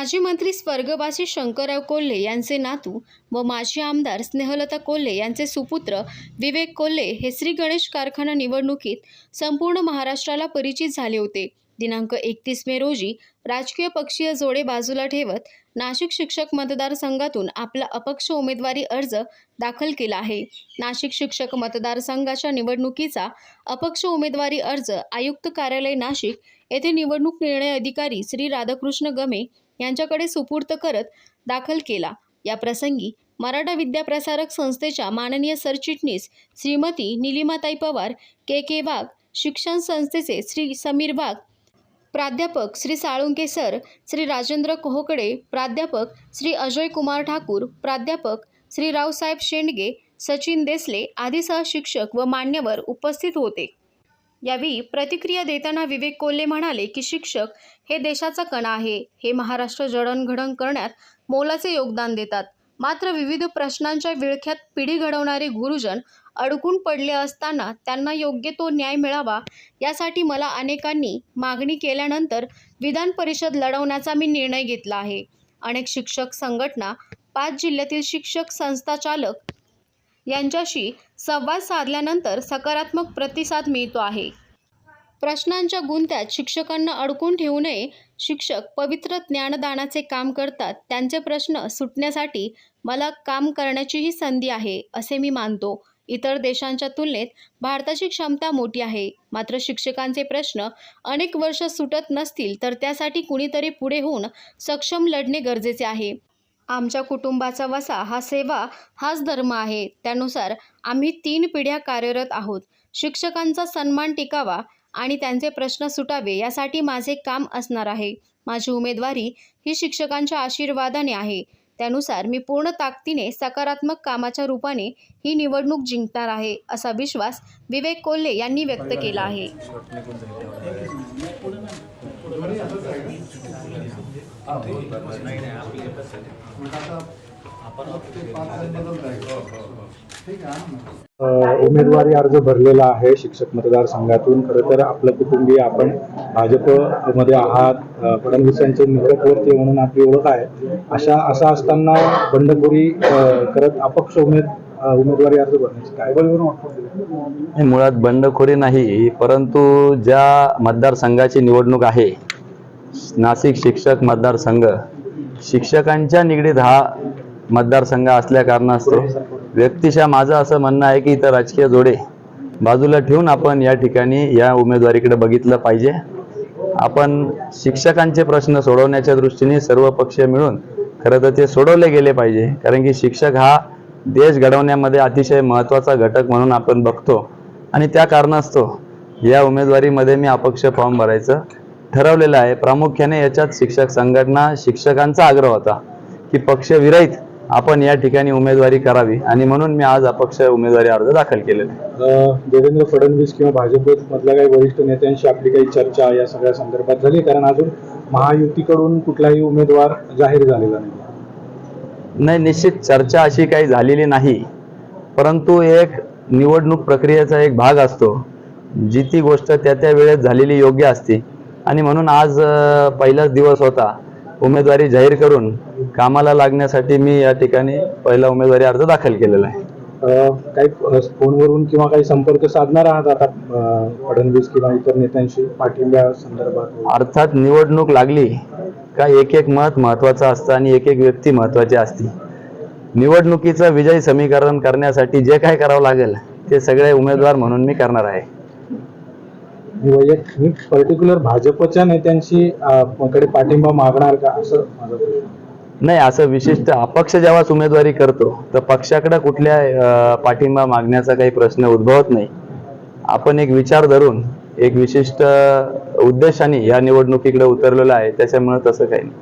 माजी मंत्री स्वर्गवासी शंकरराव कोल्हे यांचे नातू व माजी आमदार स्नेहलता कोल्हे यांचे सुपुत्र विवेक कोल्हे हे श्री गणेश कारखाना निवडणुकीत संपूर्ण महाराष्ट्राला परिचित झाले होते. दिनांक एकतीस मे रोजी राजकीय पक्षीय जोडे बाजूला ठेवत नाशिक शिक्षक मतदारसंघातून आपला अपक्ष उमेदवारी अर्ज दाखल केला आहे. नाशिक शिक्षक मतदारसंघाच्या निवडणुकीचा अपक्ष उमेदवारी अर्ज आयुक्त कार्यालय नाशिक येथे निवडणूक निर्णय अधिकारी श्री राधाकृष्ण गमे यांच्याकडे सुपूर्त करत दाखल केला. या प्रसंगी मराठा विद्याप्रसारक संस्थेच्या माननीय सरचिटणीस श्रीमती निलिमाताई पवार के के वाघ शिक्षण संस्थेचे श्री समीर वाघ प्राध्यापक श्री साळुंके सर श्री राजेंद्र कोहकडे प्राध्यापक श्री अजय कुमार ठाकूर प्राध्यापक श्री रावसाहेब शेंडगे सचिन देसले आदी शिक्षक व मान्यवर उपस्थित होते. यावेळी प्रतिक्रिया देताना विवेक कोल्हे म्हणाले की शिक्षक हे देशाचा कणा आहे. हे महाराष्ट्र जडणघडण करण्यात मोलाचे योगदान देतात. मात्र विविध प्रश्नांच्या विळख्यात पिढी घडवणारे गुरुजन अडकून पडले असताना त्यांना योग्य तो न्याय मिळावा यासाठी मला अनेकांनी मागणी केल्यानंतर विधान परिषद लढवण्याचा मी निर्णय घेतला आहे. अनेक शिक्षक संघटना पाच जिल्ह्यातील शिक्षक संस्था चालक यांच्याशी संवाद साधल्यानंतर सकारात्मक प्रतिसाद मिळतो आहे. प्रश्नांच्या गुंत्यात शिक्षकांना अडकून ठेवू नये. शिक्षक पवित्र ज्ञानदानाचे काम करतात. त्यांचे प्रश्न सुटण्यासाठी मला काम करण्याचीही संधी आहे असे मी मानतो. इतर देशांच्या तुलनेत भारताची क्षमता मोठी आहे. मात्र शिक्षकांचे प्रश्न अनेक वर्ष सुटत नसतील तर त्यासाठी कुणीतरी पुढे होऊन सक्षम लढणे गरजेचे आहे. आमच्या कुटुंबाचा वसा हा सेवा हाच धर्म आहे. त्यानुसार आम्ही तीन पिढ्या कार्यरत आहोत. शिक्षकांचा सन्मान टिकावा आणि त्यांचे प्रश्न सुटावे यासाठी माझे काम असणार आहे. माझी उमेदवारी ही शिक्षकांच्या आशीर्वादाने आहे. त्यानुसार मी पूर्ण ताकदीने सकारात्मक कामाच्या रूपाने ही निवडणूक जिंकणार आहे असा विश्वास विवेक कोल्हे यांनी व्यक्त केला आहे. उमेदवारी अर्ज भरलेला आहे शिक्षक मतदारसंघातून खरं तर आपलं कुटुंबीय आपण भाजपमध्ये आहात. अ, फडणवीसांचे निकटवर्ती म्हणून आपली ओळख आहे. अशा असं असताना बंडखोरी करत अपक्ष उमेद उमेदवारी अर्ज भरण्याची काय वाटतं? मुळात बंडखोरी नाही परंतु ज्या मतदारसंघाची निवडणूक आहे नाशिक शिक्षक मतदारसंघ शिक्षकांच्या निगडीत हा मतदारसंघ असल्या कारणास्तव व्यक्तिशः माझं असं म्हणणं आहे की इथं राजकीय जोडे बाजूला ठेवून आपण या ठिकाणी या उमेदवारीकडे बघितलं पाहिजे. आपण शिक्षकांचे प्रश्न सोडवण्याच्या दृष्टीने सर्व पक्ष मिळून खरं तर ते सोडवले गेले पाहिजे. कारण की शिक्षक हा देश घडवण्यामध्ये अतिशय महत्त्वाचा घटक म्हणून आपण बघतो. आणि त्या कारणास्तव या उमेदवारीमध्ये मी अपक्ष फॉर्म भरायचं ठरवलेलं आहे. प्रामुख्याने याच्यात शिक्षक संघटना शिक्षकांचा आग्रह होता की पक्षविरहित आपण या ठिकाणी उमेदवारी करावी आणि म्हणून मी आज अपक्ष उमेदवारी अर्ज दाखल केलेला आहे. देवेंद्र फडणवीस किंवा भाजपमधल्या काही वरिष्ठ नेत्यांशी आपली काही चर्चा या सगळ्या संदर्भात झाली कारण अजून महायुतीकडून कुठलाही उमेदवार जाहीर झालेला नाही. नाही निश्चित चर्चा अशी काही झालेली नाही परंतु एक निवडणूक प्रक्रियेचा एक भाग असतो जी ती गोष्ट त्या त्या वेळेत झालेली योग्य असते. आणि म्हणून आज पहिलाच दिवस होता उमेदवारी जाहीर करून कामाला लागण्यासाठी मी या ठिकाणी पहिला उमेदवारी अर्ज दाखल केलेला आहे. काही फोनवरून किंवा काही संपर्क साधणार आहात आता फडणवीस किंवा इतर नेत्यांशी पाठिंब्या संदर्भात? अर्थात निवडणूक लागली का एक एक मत महत्वाचं असतं आणि एक एक व्यक्ती महत्वाची असते. निवडणुकीचं विजय समीकरण करण्यासाठी जे काय करावं लागेल ते सगळे उमेदवार म्हणून मी करणार आहे. वैयक्तिक पर्टिक्युलर भाजपच्या नेत्यांशी कडे पाठिंबा मागणार का? असं नाही असं विशिष्ट अपक्ष जेव्हा उमेदवारी करतो तर पक्षाकडे कुठल्या पाठिंबा मागण्याचा काही प्रश्न उद्भवत नाही. आपण एक विचार धरून एक विशिष्ट उद्देशाने या निवडणुकीकडे उतरलेलो आहे त्याच्यामुळे तसं काही नाही.